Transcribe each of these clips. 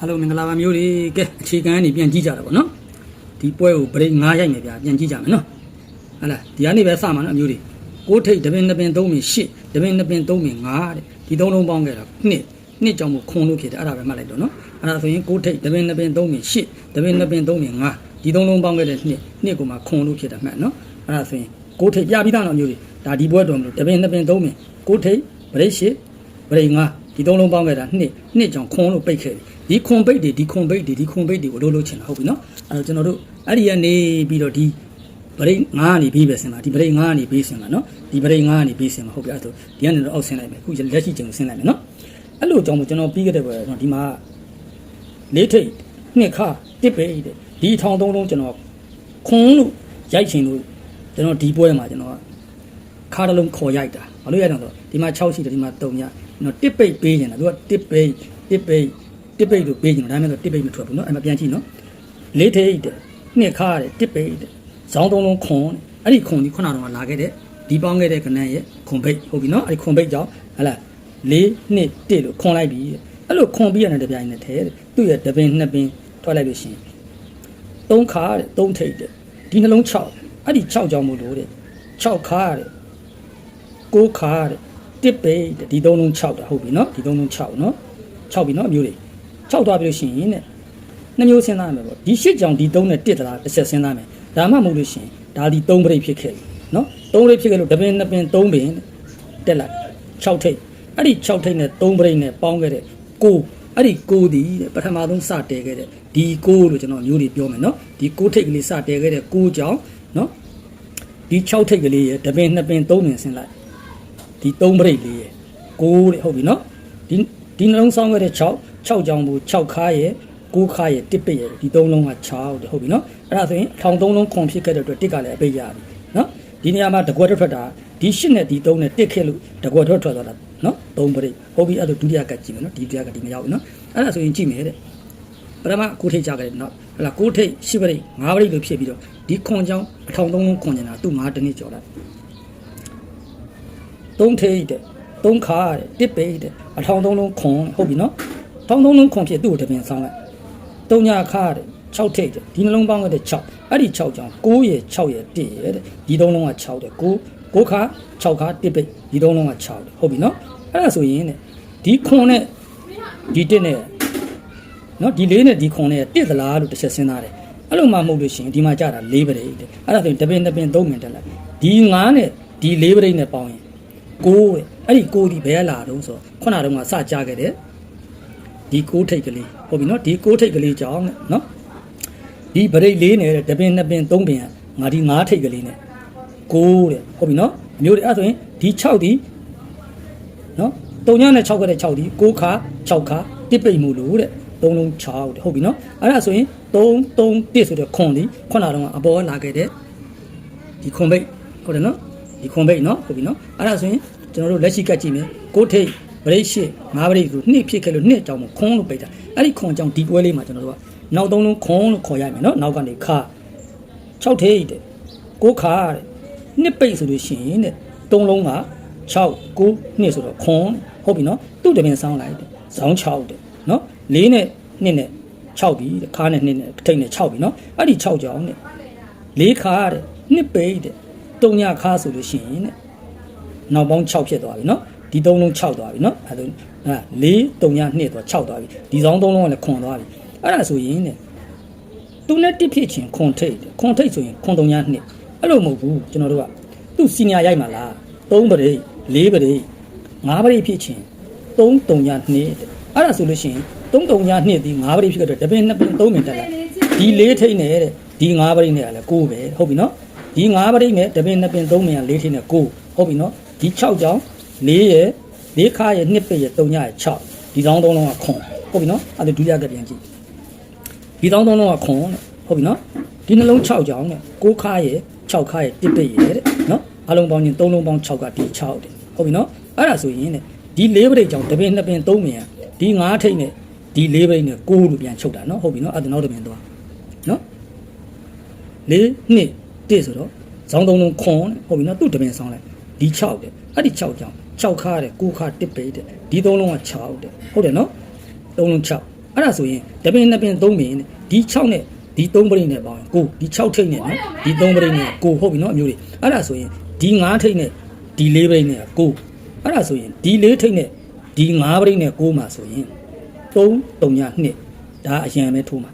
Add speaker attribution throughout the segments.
Speaker 1: အားလုံးမင်္ဂလာပါမျိုးတွေကဲအခြေခံကနေပြန်ကြည့်ကြတာပေါ့နော်ဒီပွဲကိုဗရိတ်9ရိုက်နေဗျာပြန်ကြည့်ကြမယ်နော်ဟဟလားဒီကနေပဲစမှာနော်အမျိုးတွေကိုးထိတ်တပင်တပင်3ပင်8တပင်တပင်3ပင်9တဲ့ဒီသုံးလုံးပေါင်းခဲ့တာနှစ်နှစ်ကြောင့်မို့ခွန်လို့ဖြစ်တယ်အဲ့ဒါပဲမှတ်လိုက်တော့နော်အဲ့ဒါဆိုရင်ကိုးထိတ်တပင်တပင်3ပင်8တပင်တပင်3ပင်9ဒီသုံးလုံးပေါင်းခဲ့တဲ့နှစ်နှစ်ကိုမှခွန်လို့ဖြစ်တာမှတ်နော်အဲ့ဒါဆိုရင်ကိုးထိတ်ပြပြီးသားနော်အမျိုးတွေဒါဒီပွဲတော်မလို့တပင်တပင်3ပင်ကိုးထိတ်ဗရိတ်8ဗရိတ်9 ဒီသုံးလုံးပေါင်းခဲ့တာနှစ်နှစ်ကြောင့်ခွန်လို့ပိတ်ခဲ့တယ်ဒီခွန်ပိတ်တွေဒီခွန်ပိတ်တွေဒီခွန်ပိတ်တွေကိုလိုလိုချင်တာဟုတ်ပြီနော်အဲ့တော့ကျွန်တော်တို့အဲ့ဒီကနေပြီးတော့ဒီဗရိတ်9ကနေပြီးပဲဆင်ပါဒီဗရိတ်9ကနေပြီးဆင်ပါနော်ဒီဗရိတ်9ကနေပြီးဆင်ပါဟုတ်ပြီအဲ့ဒါဆိုဒီကနေတော့အောက်ဆင်လိုက်မယ်အခုလက်ရှိချိန်ကိုဆင်လိုက်မယ်နော်အဲ့လိုကြောင့်မို့ကျွန်တော်ပြီးခဲ့တဲ့ဘယ်တော့ဒီမှာလေးထိတ်နှစ်ခါတစ်ပိတ်တဲ့ဒီထောင်သုံးလုံးကျွန်တော်ခွန်လို့ရိုက်ချင်လို့ကျွန်တော်ဒီပွဲမှာကျွန်တော် ခါတလုံးခေါ်ရိုက်တာဘာလို့ရိုက်တာတော့ဒီမှာ6ရှိတယ်ဒီမှာ3ညနော်တစ်ပိတ်ပေးနေတာသူကတစ်ပိတ်တစ်ပိတ်တစ်ပိတ်လို့ပေးနေတာဒါမှမဟုတ်တစ်ပိတ်မထွက်ဘူးနော်အဲ့မှာပြန်ကြည့်နော်လေးထိတ်တယ်နှစ်ခါတယ်တစ်ပိတ်တယ်ဇောင်းသုံးလုံးခွန်အဲ့ဒီခွန်ကြီးခုနကတော့လာခဲ့တဲ့ဒီပေါင်းခဲ့တဲ့ကနန်းရဲ့ခွန်ပိတ်ဟုတ်ပြီနော်အဲ့ဒီခွန်ပိတ်ကြောင့်ဟလာ၄နှစ်1လို့ခွန်လိုက်ပြီအဲ့လိုခွန်ပြီးရတဲ့တပြိုင်နက်တည်းသူ့ရဲ့တပင်နှစ်ပင်ထွက်လိုက်လို့ရှိရင်၃ခါတဲ့၃ထိတ်တယ်ဒီနှလုံး6အဲ့ဒီ6ကြောင့်မို့လို့တဲ့6ခါတဲ့ ကိုးခါတဲ့တစ်ပိတ်တဲ့ဒီသုံးလုံး6တာဟုတ်ပြီနော်ဒီသုံးလုံး6နော်6ပြီနော်အမျိုးတွေ6သွားပြီလို့ရှိရင်တဲ့နှစ်မျိုးစဉ်းစားမယ်ပေါ့ဒီ၈ကြောင်ဒီသုံးနဲ့တစ်တလားတစ်ချက်စဉ်းစားမယ်ဒါမှမဟုတ်လို့ရှိရင်ဒါဒီသုံးပိတ်ဖြစ်ခဲ့နော်သုံးပိတ်ဖြစ်ခဲ့လို့တပင်နှစ်ပင်သုံးပင်တက်လိုက်6ထိပ်အဲ့ဒီ6ထိပ်နဲ့သုံးပိတ်နဲ့ပေါင်းခဲ့တဲ့ကိုအဲ့ဒီကိုဒီပထမဆုံးစတဲခဲ့တဲ့ဒီကိုလို့ကျွန်တော်မျိုးတွေပြောမယ်နော်ဒီကိုထိပ်ကလေးစတဲခဲ့တဲ့ကိုကြောင်နော်ဒီ6ထိပ်ကလေးရဲ့တပင်နှစ်ပင်သုံးပင်ဆင်းလိုက် ဒီ3ပြိတ်လေးရဲ့9တဲ့ဟုတ်ပြီနော်ဒီဒီနှလုံးဆောင်းခဲ့တဲ့6 6ကြောင်ဘူး6ခါရဲ့9ခါရဲ့တစ်ပိတ်ရဲ့ဒီသုံးလုံးက6တဲ့ဟုတ်ပြီနော်အဲ့ဒါဆိုရင်ထောင်သုံးလုံးခွန်ဖြစ်ခဲ့တဲ့အတွက်တစ်ကလည်းအပိတ်ရပြီနော်ဒီနေရာမှာတကွက်ထွက်တာဒီ8နဲ့ဒီ3နဲ့တစ်ခဲ့လို့တကွက်ထွက်ထွက်သွားတာနော်3ပိတ်ဟုတ်ပြီအဲ့ဒါဒုတိယကကြည့်မယ်နော်ဒီဒုတိယကဒီမရောက်ဘူးနော်အဲ့ဒါဆိုရင်ကြည့်မယ်တဲ့ပထမကိုထိတ်ကြခဲ့တယ်နော်ဟလာကိုထိတ်10ပိတ်5ပိတ်လို့ဖြစ်ပြီးတော့ဒီခွန်ကြောင်အထောင်သုံးလုံးခွန်နေတာသူ့5တနည်းကျော်လို က်3ထိတ်တဲ့3ခါတဲ့တစ်ပိတ်တဲ့အထောင်သုံးလုံးခွန်ဟုတ်ပြီနော်ထောင်းသုံးလုံးခွန်ဖြစ်သူ့ကိုတပင်ဆောင်လိုက်တုံညာခါတဲ့6ထိပ်တဲ့ဒီနှလုံးပေါင်းတဲ့6အဲ့ဒီ6ကြောင့်9ရဲ့6ရဲ့1ရဲ့တဲ့ဒီသုံးလုံးက6တဲ့9 9ခါ6ခါ1ပိတ်ဒီသုံးလုံးက6တဲ့ဟုတ်ပြီနော်အဲ့ဒါဆိုရင်တဲ့ဒီခွန်နဲ့ဒီ1နဲ့နော်ဒီလေးနဲ့ဒီခွန်နဲ့1သလားလို့တစ်ချက်စဉ်းစားတယ်အဲ့လိုမှမဟုတ်လို့ရှိရင်ဒီမှာကြာတာ4ပရိတ်တဲ့အဲ့ဒါဆိုရင်တပင်တပင်3မြင်တက်လိုက်ဒီ9နဲ့ဒီ4ပရိတ်နဲ့ပေါင်းရင် 9တဲ့အဲ့ဒီ9ဒီဘယ်လာတော့ဆိုတော့ခုနတုန်းကစကြခဲ့တဲ့ဒီကိုးထိတ်ကလေးဟုတ်ပြီနော်ဒီကိုးထိတ်ကလေးကြောင့်တဲ့နော်ဒီဗရိတ်လေးနဲ့တဲ့တပင်နှစ်ပင်သုံးပင်ကငါဒီငါးထိတ်ကလေးနဲ့ကိုးတဲ့ဟုတ်ပြီနော်မျိုးတွေအဲ့ဆိုရင်ဒီ6ဒီနော်တုံညနဲ့6ကတဲ့6ဒီ6ခါ6ခါတစ်ပိတ်မှုလို့တဲ့သုံးလုံး6တဲ့ဟုတ်ပြီနော်အဲ့ဒါဆိုရင်3 3 1ဆိုတဲ့ခွန်ဒီခုနကတော့အပေါ်လာခဲ့တဲ့ဒီခွန်ပိတ်ဟုတ်တယ်နော် ဒီခွန်ပိတ်နော်ဟုတ်ပြီနော်အဲ့ဒါဆိုရင်ကျွန်တော်တို့လက်ရှိကတ်ကြည့်မယ်ကိုးထိတ်ဗရိတ်ရှိငါးဗရိတ်ဆိုနှစ်ဖြစ်ခဲ့လို့နှစ်ကြောင်မခွန်းလို့ပိတ်တာအဲ့ဒီခွန်ကြောင်ဒီပွဲလေးမှာကျွန်တော်တို့ကနောက်သုံးလုံးခွန်းလို့ခေါ်ရမယ်နော်နောက်ကနေခါ6ထိတ်တဲ့ကိုးခါတဲ့နှစ်ပိတ်ဆိုလို့ရှိရင်တဲ့သုံးလုံးက6 9နှစ်ဆိုတော့ခွန်းဟုတ်ပြီနော်သူ့တပင်ဆောင်းလိုက်တဲ့ဇောင်း6တဲ့နော်၄နဲ့နှစ်နဲ့6ပြီတဲ့ခါနဲ့နှစ်နဲ့ထိတ်နဲ့6ပြီနော်အဲ့ဒီ6ကြောင်တဲ့၄ခါတဲ့နှစ်ပိတ်တဲ့ တုံညာခါဆိုလို့ရှိရင်တဲ့နောက်ပေါင်း6ဖြစ်သွားပြီနော် ဒီသုံးလုံး6သွားပြီเนาะအဲဒါအဲ4 3ည2သွား6သွားပြီဒီဆောင်သုံးလုံးကလည်းခွန်သွားပြီအဲ့ဒါဆိုရင်တဲ့သူနဲ့တစ်ဖြစ်ချင်းခွန်ထိတ်တယ်ခွန်ထိတ်ဆိုရင်ခွန်3ည2အဲ့လိုမဟုတ်ဘူးကျွန်တော်တို့ကသူ့စီနီယာရိုက်မှာလား3ပရိ4ပရိ5ပရိဖြစ်ချင်း3 3ည2တဲ့အဲ့ဒါဆိုလို့ရှိရင်3 3ည2ဒီ5ပရိဖြစ်ကြတော့တပင်2ပင်3ပင်တက်လာဒီ4ထိတ်နဲ့တဲ့ဒီ5ပရိနဲ့ကလည်း9ပဲဟုတ်ပြီเนาะ ဒီ9ပရိငယ်တပင်2ပင်3ပင်ရ4ထင်းနဲ့9ဟုတ်ပြီနော်ဒီ6ကြောင်း4ရယ်၄ခါရယ်2ပင်ရယ်3ညရယ်6ဒီတောင်း3လုံးကခွန်ဟုတ်ပြီနော်အဲ့ဒါဒုတိယကပြန်ကြည့်ဒီတောင်း3လုံးကခွန်ဟုတ်ပြီနော်ဒီနှလုံး6ကြောင်းနဲ့9ခါရယ်6ခါရယ်1ပင်ရယ်တဲ့နော်အလုံးပေါင်းရင်3လုံးပေါင်း6ကဒီ6တဲ့ဟုတ်ပြီနော်အဲ့ဒါဆိုရင်တဲ့ဒီ၄ပရိကြောင်းတပင်2ပင်3ပင်ရယ်ဒီ9ထိတ်နဲ့ဒီ၄ပရိနဲ့9လို့ပြန်ချုပ်တာနော်ဟုတ်ပြီနော်အဲ့ဒါနောက်တစ်ပင်သွားနော်၄နှစ် တစ်ဆိုတော့ဇောင်းသုံးလုံးခွန်တဲ့ဟုတ်ပြီနော်သူ့တပင်ဆောင်းလိုက်ဒီ6တဲ့အဲ့ဒီ6ကြောင်း6ခါတဲ့9ခါတစ်ပိတ်တဲ့ဒီသုံးလုံးက6တဲ့ဟုတ်တယ်နော်သုံးလုံး6အဲ့ဒါဆိုရင်တပင်နှစ်ပင်သုံးပင်နဲ့ဒီ6နဲ့ဒီ3ပရိနဲ့ပေါင်းကိုဒီ6ထိတ်နဲ့နော်ဒီ3ပရိနဲ့ကိုဟုတ်ပြီနော်အမျိုးတွေအဲ့ဒါဆိုရင်ဒီ9ထိတ်နဲ့ဒီ4ပရိနဲ့ကိုအဲ့ဒါဆိုရင်ဒီ4ထိတ်နဲ့ဒီ9ပရိနဲ့ကိုမှာဆိုရင်3 3ည2ဒါအရန်ပဲထိုးမှာ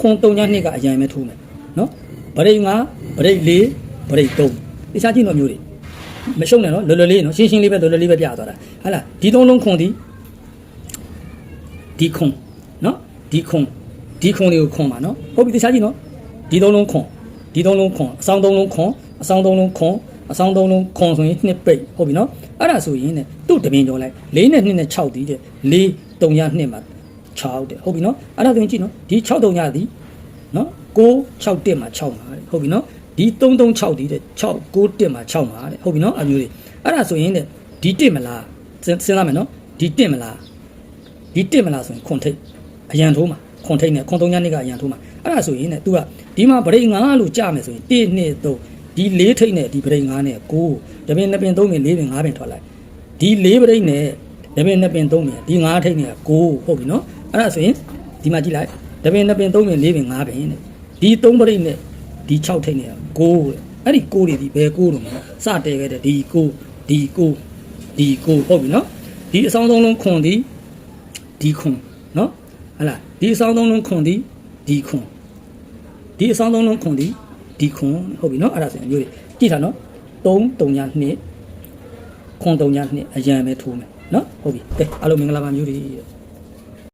Speaker 1: ခွန်3ည2ကအရန်ပဲထိုးမယ်နော်ပရိ9 ပရိ4ပရိ3တခြားကြည့်တော့မျိုးတွေမရှုံနဲ့နော်လွယ်လွယ်လေးနော်ရှင်းရှင်းလေးပဲလွယ်လွယ်လေးပဲပြသွားတာဟာလားဒီသုံးလုံးခွန်ဒီဒီခွန်နော်ဒီခွန်ဒီခွန်လေးကိုခွန်ပါနော်ဟုတ်ပြီတခြားကြည့်နော်ဒီသုံးလုံးခွန်ဒီသုံးလုံးခွန်အဆောင်သုံးလုံးခွန်အဆောင်သုံးလုံးခွန်အဆောင်သုံးလုံးခွန်ဆိုရင်နှစ်ပိတ်ဟုတ်ပြီနော်အဲ့ဒါဆိုရင်ねသူ့တပင်ကြောလိုက်၄နဲ့2နဲ့6တီးတဲ့၄3ရ2မှာ6တဲ့ဟုတ်ပြီနော်အဲ့ဒါဆိုရင်ကြည့်နော်ဒီ6 3ရသည်နော်6 6တက်မှာ6မှာတဲ့ဟုတ်ပြီနော် ဒီ3 3 6တီးတဲ့6 9တက်မှာ6မှာတဲ့ဟုတ်ပြီနော်အမျိုးတွေအဲ့ဒါဆိုရင်ねဒီတက်မလားစဉ်းစားမယ်နော်ဒီတက်မလား ဒီတစ်မလားဆိုရင်ခွန်ထိတ်အရန်ထိုးမှာခွန်ထိတ်နဲ့ခွန်သုံးညနေကအရန်ထိုးမှာအဲ့ဒါဆိုရင်ね तू ကဒီမှာဗရိတ်9လို့ကြမယ်ဆိုရင်1 2 3ဒီ4ထိတ်နဲ့ဒီဗရိတ်9နဲ့9တပင်2ပင်3ပင်4ပင်5ပင်ထွက်လိုက်ဒီ4ဗရိတ်နဲ့တပင်2ပင်3ပင်ဒီ9ထိတ်နဲ့9ဟုတ်ပြီနော်အဲ့ဒါဆိုရင်ဒီမှာကြည့်လိုက်တပင်2ပင်3ပင်4ပင်5ပင်နဲ့ဒီ3ဗရိတ်နဲ့ ဒီ6ထိတ်နဲ့9တဲ့အဲ့ဒီ9တွေဒီဘယ်9လို့မလဲစတဲခဲ့တဲ့ဒီ9ဒီ9ဒီ9ဟုတ်ပြီနော်ဒီအဆောင်ဆုံးလုံးခွန်ဒီဒီခွန်နော်ဟလာဒီအဆောင်သုံးလုံးခွန်ဒီဒီခွန်ဒီအဆောင်သုံးလုံးခွန်ဒီဒီခွန်ဟုတ်ပြီနော်အဲ့ဒါဆိုရင်မျိုးတွေကြည့်တာနော်3 3ည2ခွန်3ည2အရန်ပဲထိုးမယ်နော်ဟုတ်ပြီကဲအားလုံးမင်္ဂလာပါမျိုးတွေ